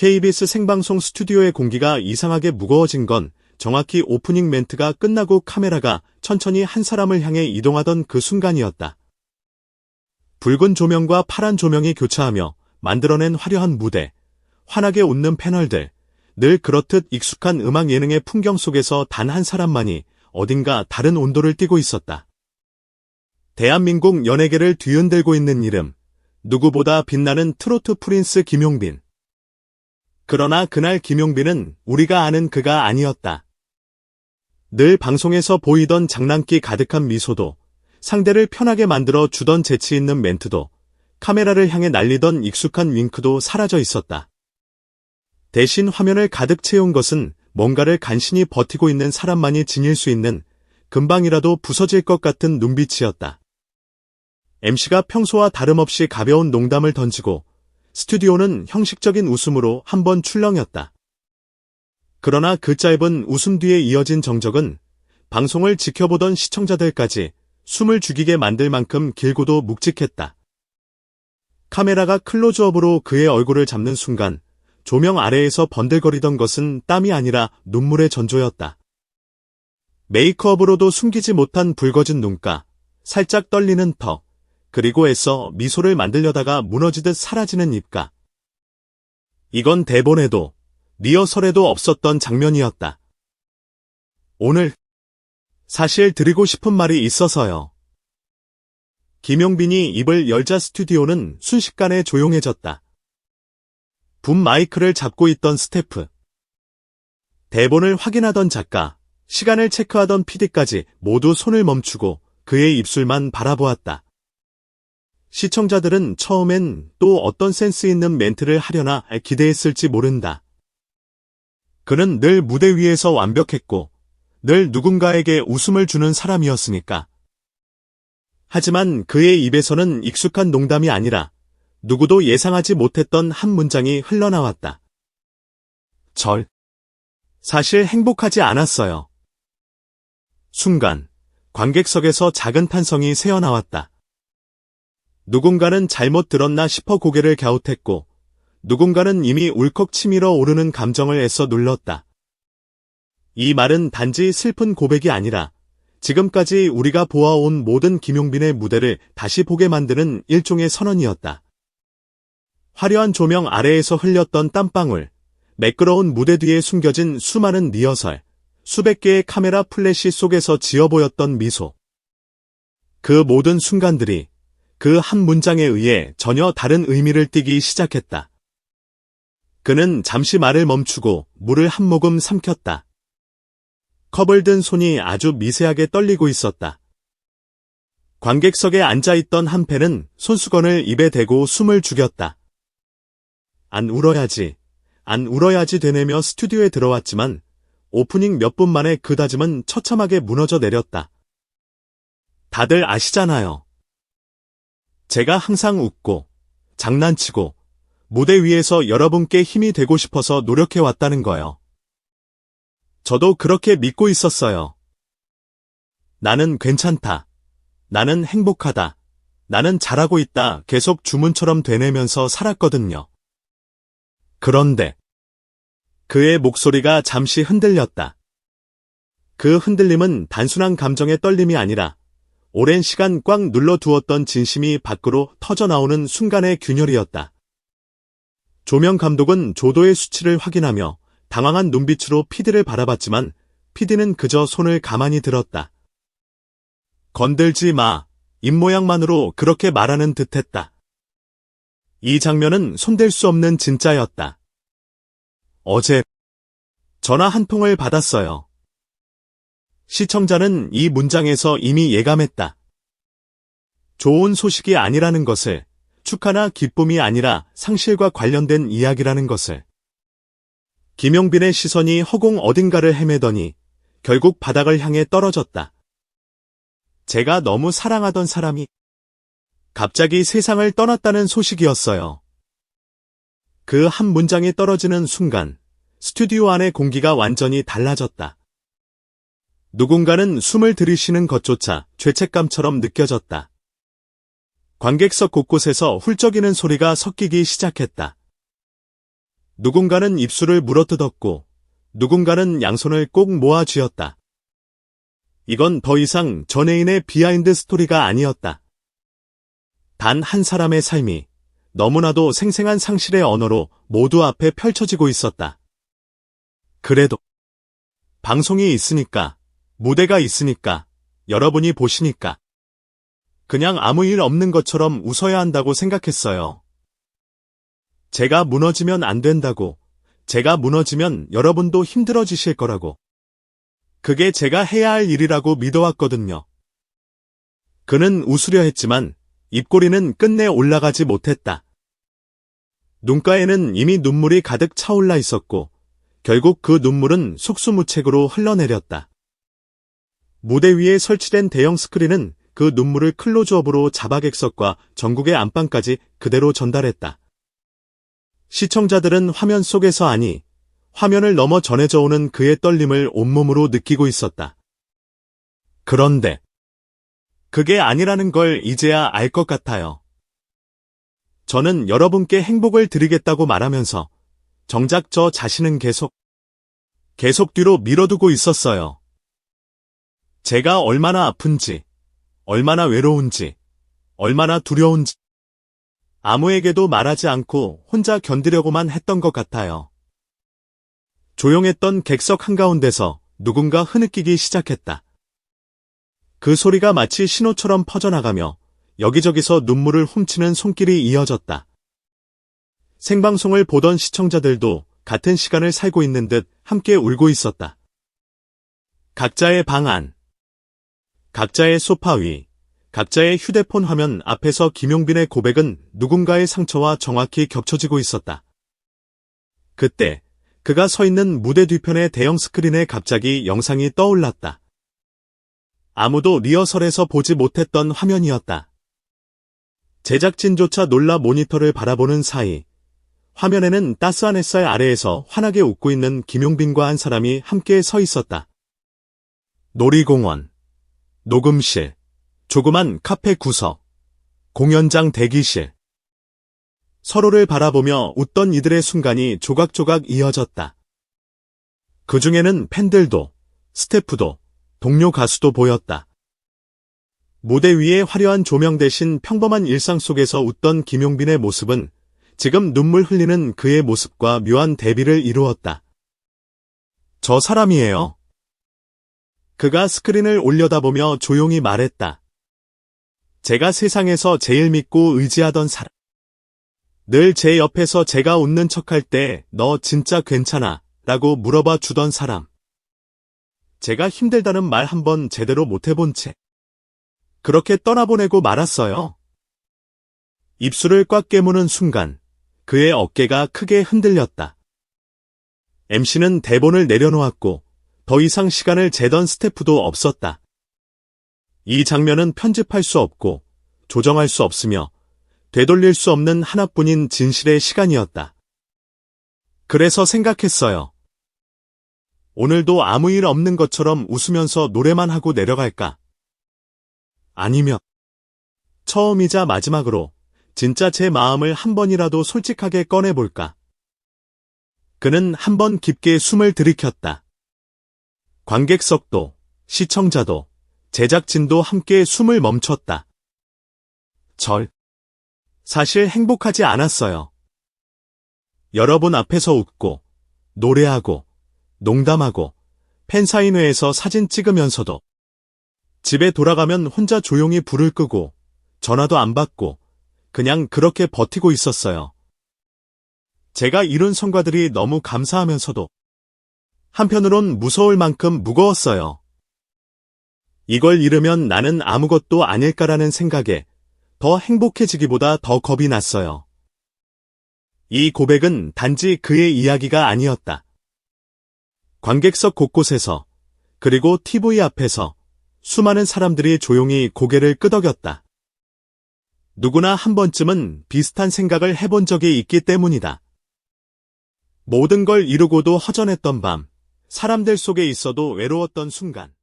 KBS 생방송 스튜디오의 공기가 이상하게 무거워진 건 정확히 오프닝 멘트가 끝나고 카메라가 천천히 한 사람을 향해 이동하던 그 순간이었다. 붉은 조명과 파란 조명이 교차하며 만들어낸 화려한 무대, 환하게 웃는 패널들, 늘 그렇듯 익숙한 음악 예능의 풍경 속에서 단 한 사람만이 어딘가 다른 온도를 띠고 있었다. 대한민국 연예계를 뒤흔들고 있는 이름, 누구보다 빛나는 트로트 프린스 김용빈. 그러나 그날 김용빈은 우리가 아는 그가 아니었다. 늘 방송에서 보이던 장난기 가득한 미소도, 상대를 편하게 만들어 주던 재치 있는 멘트도, 카메라를 향해 날리던 익숙한 윙크도 사라져 있었다. 대신 화면을 가득 채운 것은 뭔가를 간신히 버티고 있는 사람만이 지닐 수 있는 금방이라도 부서질 것 같은 눈빛이었다. MC가 평소와 다름없이 가벼운 농담을 던지고 스튜디오는 형식적인 웃음으로 한 번 출렁였다. 그러나 그 짧은 웃음 뒤에 이어진 정적은 방송을 지켜보던 시청자들까지 숨을 죽이게 만들 만큼 길고도 묵직했다. 카메라가 클로즈업으로 그의 얼굴을 잡는 순간 조명 아래에서 번들거리던 것은 땀이 아니라 눈물의 전조였다. 메이크업으로도 숨기지 못한 붉어진 눈가, 살짝 떨리는 턱, 그리고 애써 미소를 만들려다가 무너지듯 사라지는 입가. 이건 대본에도, 리허설에도 없었던 장면이었다. 오늘, 사실 드리고 싶은 말이 있어서요. 김용빈이 입을 열자 스튜디오는 순식간에 조용해졌다. 붐 마이크를 잡고 있던 스태프. 대본을 확인하던 작가, 시간을 체크하던 PD까지 모두 손을 멈추고 그의 입술만 바라보았다. 시청자들은 처음엔 또 어떤 센스 있는 멘트를 하려나 기대했을지 모른다. 그는 늘 무대 위에서 완벽했고 늘 누군가에게 웃음을 주는 사람이었으니까. 하지만 그의 입에서는 익숙한 농담이 아니라 누구도 예상하지 못했던 한 문장이 흘러나왔다. 절. 사실 행복하지 않았어요. 순간, 관객석에서 작은 탄성이 새어나왔다. 누군가는 잘못 들었나 싶어 고개를 갸웃했고, 누군가는 이미 울컥 치밀어 오르는 감정을 애써 눌렀다. 이 말은 단지 슬픈 고백이 아니라 지금까지 우리가 보아온 모든 김용빈의 무대를 다시 보게 만드는 일종의 선언이었다. 화려한 조명 아래에서 흘렸던 땀방울, 매끄러운 무대 뒤에 숨겨진 수많은 리허설, 수백 개의 카메라 플래시 속에서 지어 보였던 미소. 그 모든 순간들이 그 한 문장에 의해 전혀 다른 의미를 띠기 시작했다. 그는 잠시 말을 멈추고 물을 한 모금 삼켰다. 컵을 든 손이 아주 미세하게 떨리고 있었다. 관객석에 앉아있던 한패는 손수건을 입에 대고 숨을 죽였다. 안 울어야지, 안 울어야지 되뇌며 스튜디오에 들어왔지만 오프닝 몇 분 만에 그 다짐은 처참하게 무너져 내렸다. 다들 아시잖아요. 제가 항상 웃고, 장난치고, 무대 위에서 여러분께 힘이 되고 싶어서 노력해왔다는 거요. 저도 그렇게 믿고 있었어요. 나는 괜찮다. 나는 행복하다. 나는 잘하고 있다. 계속 주문처럼 되뇌면서 살았거든요. 그런데 그의 목소리가 잠시 흔들렸다. 그 흔들림은 단순한 감정의 떨림이 아니라 오랜 시간 꽉 눌러두었던 진심이 밖으로 터져나오는 순간의 균열이었다. 조명 감독은 조도의 수치를 확인하며 당황한 눈빛으로 피디를 바라봤지만 피디는 그저 손을 가만히 들었다. 건들지 마. 입모양만으로 그렇게 말하는 듯했다. 이 장면은 손댈 수 없는 진짜였다. 어제 전화 한 통을 받았어요. 시청자는 이 문장에서 이미 예감했다. 좋은 소식이 아니라는 것을, 축하나 기쁨이 아니라 상실과 관련된 이야기라는 것을. 김용빈의 시선이 허공 어딘가를 헤매더니 결국 바닥을 향해 떨어졌다. 제가 너무 사랑하던 사람이 갑자기 세상을 떠났다는 소식이었어요. 그 한 문장이 떨어지는 순간 스튜디오 안의 공기가 완전히 달라졌다. 누군가는 숨을 들이쉬는 것조차 죄책감처럼 느껴졌다. 관객석 곳곳에서 훌쩍이는 소리가 섞이기 시작했다. 누군가는 입술을 물어뜯었고 누군가는 양손을 꼭 모아 쥐었다. 이건 더 이상 전애인의 비하인드 스토리가 아니었다. 단 한 사람의 삶이 너무나도 생생한 상실의 언어로 모두 앞에 펼쳐지고 있었다. 그래도 방송이 있으니까, 무대가 있으니까, 여러분이 보시니까 그냥 아무 일 없는 것처럼 웃어야 한다고 생각했어요. 제가 무너지면 안 된다고, 제가 무너지면 여러분도 힘들어지실 거라고. 그게 제가 해야 할 일이라고 믿어왔거든요. 그는 웃으려 했지만 입꼬리는 끝내 올라가지 못했다. 눈가에는 이미 눈물이 가득 차올라 있었고 결국 그 눈물은 속수무책으로 흘러내렸다. 무대 위에 설치된 대형 스크린은 그 눈물을 클로즈업으로 자박액석과 전국의 안방까지 그대로 전달했다. 시청자들은 화면 속에서 아니, 화면을 넘어 전해져 오는 그의 떨림을 온몸으로 느끼고 있었다. 그런데, 그게 아니라는 걸 이제야 알 것 같아요. 저는 여러분께 행복을 드리겠다고 말하면서 정작 저 자신은 계속, 계속 뒤로 밀어두고 있었어요. 제가 얼마나 아픈지, 얼마나 외로운지, 얼마나 두려운지, 아무에게도 말하지 않고 혼자 견디려고만 했던 것 같아요. 조용했던 객석 한가운데서 누군가 흐느끼기 시작했다. 그 소리가 마치 신호처럼 퍼져나가며 여기저기서 눈물을 훔치는 손길이 이어졌다. 생방송을 보던 시청자들도 같은 시간을 살고 있는 듯 함께 울고 있었다. 각자의 방 안, 각자의 소파 위, 각자의 휴대폰 화면 앞에서 김용빈의 고백은 누군가의 상처와 정확히 겹쳐지고 있었다. 그때 그가 서 있는 무대 뒤편의 대형 스크린에 갑자기 영상이 떠올랐다. 아무도 리허설에서 보지 못했던 화면이었다. 제작진조차 놀라 모니터를 바라보는 사이 화면에는 따스한 햇살 아래에서 환하게 웃고 있는 김용빈과 한 사람이 함께 서 있었다. 놀이공원, 녹음실, 조그만 카페 구석, 공연장 대기실. 서로를 바라보며 웃던 이들의 순간이 조각조각 이어졌다. 그 중에는 팬들도, 스태프도, 동료 가수도 보였다. 무대 위에 화려한 조명 대신 평범한 일상 속에서 웃던 김용빈의 모습은 지금 눈물 흘리는 그의 모습과 묘한 대비를 이루었다. 저 사람이에요. 그가 스크린을 올려다보며 조용히 말했다. 제가 세상에서 제일 믿고 의지하던 사람. 늘 제 옆에서 제가 웃는 척할 때 너 진짜 괜찮아 라고 물어봐 주던 사람. 제가 힘들다는 말 한번 제대로 못 해본 채. 그렇게 떠나보내고 말았어요. 입술을 꽉 깨무는 순간 그의 어깨가 크게 흔들렸다. MC는 대본을 내려놓았고 더 이상 시간을 재던 스태프도 없었다. 이 장면은 편집할 수 없고 조정할 수 없으며 되돌릴 수 없는 하나뿐인 진실의 시간이었다. 그래서 생각했어요. 오늘도 아무 일 없는 것처럼 웃으면서 노래만 하고 내려갈까? 아니면 처음이자 마지막으로 진짜 제 마음을 한 번이라도 솔직하게 꺼내볼까? 그는 한 번 깊게 숨을 들이켰다. 관객석도, 시청자도, 제작진도 함께 숨을 멈췄다. 절. 사실 행복하지 않았어요. 여러분 앞에서 웃고, 노래하고, 농담하고, 팬사인회에서 사진 찍으면서도 집에 돌아가면 혼자 조용히 불을 끄고, 전화도 안 받고, 그냥 그렇게 버티고 있었어요. 제가 이룬 성과들이 너무 감사하면서도 한편으론 무서울 만큼 무거웠어요. 이걸 잃으면 나는 아무것도 아닐까라는 생각에 더 행복해지기보다 더 겁이 났어요. 이 고백은 단지 그의 이야기가 아니었다. 관객석 곳곳에서 그리고 TV 앞에서 수많은 사람들이 조용히 고개를 끄덕였다. 누구나 한 번쯤은 비슷한 생각을 해본 적이 있기 때문이다. 모든 걸 이루고도 허전했던 밤, 사람들 속에 있어도 외로웠던 순간.